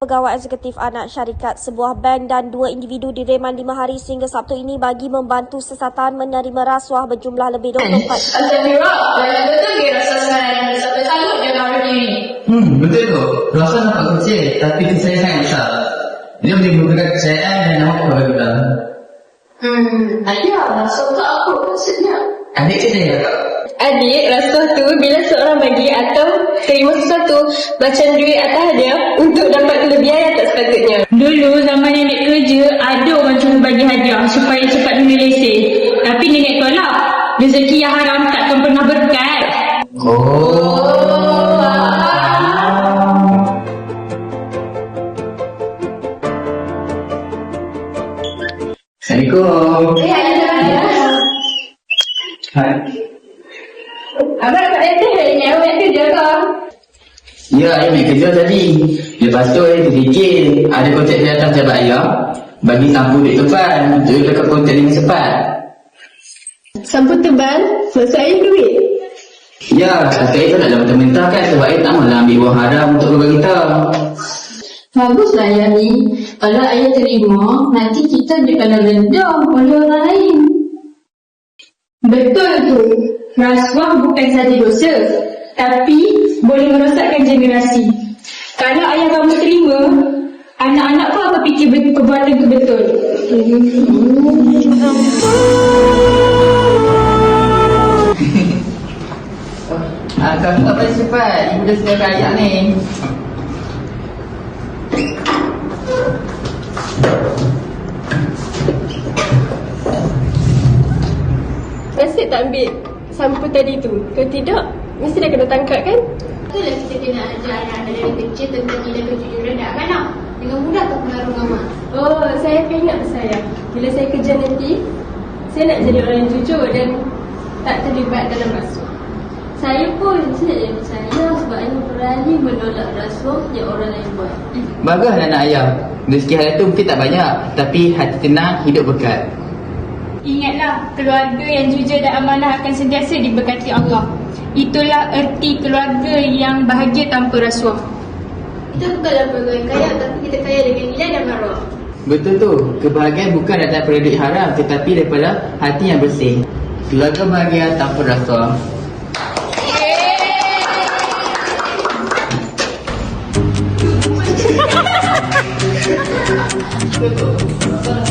pegawai eksekutif anak syarikat sebuah bank dan dua individu direman lima hari sehingga Sabtu ini bagi membantu sesatan menerima rasuah berjumlah lebih 24 Macam ni Rob, banyak betul dia rasa dan sampai dia nak hari ni. Hmm, betul tu. Rasa nampak kecil, tapi saya sangat besar. Dia boleh memberikan kepercayaan dan nama kepada kita. Hmm, ayah, rasa tak apa maksudnya? Adik saya tak. Adik, rasuah tu bila seorang bagi atau terima sesuatu macam duit atau hadiah untuk dapat kelebihan yang tak sepatutnya. Dulu zaman nenek kerja ada orang cuma bagi hadiah supaya cepat lesen. Tapi nenek tolak. Rezeki yang haram takkan pernah berkat. Oh. Assalamualaikum. Ayah. Hai. Abang tak hari ni, awak kerja ke? Ya, ayah main kerja tadi. Lepas tu ayah terfikir ada kontak dia datang sahabat ayah bagi sampu duit depan. Tu dekat kontak dengan cepat. Sampu tebal, selesai duit. Ya, kata ayah tak nak mentah-mentah kan sebab ayah tak mahu ambil wang haram untuk keluarga kita. Baguslah ayah ni. Kalau ayah terima, nanti kita dikena rendah oleh orang lain. Betul tu. Rasuah bukan saja dosa. Tapi boleh merosakkan generasi. Kalau ayah kamu terima, anak-anak kau akan fikir bet- perbuatan tu betul. Ah, kamu tak boleh cepat. Ibu dah sedia ayak ni. Nasib tak ambil sampu tadi tu. Kalau tidak, mesti dah kena tangkap kan? Itulah kita kena ajar anak-anak dari kecil tentang nilai kejujuran dan amanah. Dengan mudah terpengaruh mama. Oh, saya akan ingat saya. Bila saya kerja nanti, saya nak jadi orang yang jujur dan tak terlibat dalam rasuah. Saya pun saya percaya sebab ayah berani menolak rasuah yang orang lain buat. Bagus anak ayah. Rezeki hari tu mungkin tak banyak. Tapi hati tenang, hidup berkat. Ingatlah, keluarga yang jujur dan amanah akan sentiasa diberkati Allah. Itulah erti keluarga yang bahagia tanpa rasuah. Kita bukanlah keluarga yang kaya tapi kita kaya dengan nilai dan maruah. Betul tu. Kebahagiaan bukan datang daripada duit haram. Tetapi daripada hati yang bersih. Keluarga bahagia tanpa rasuah. Betul tu.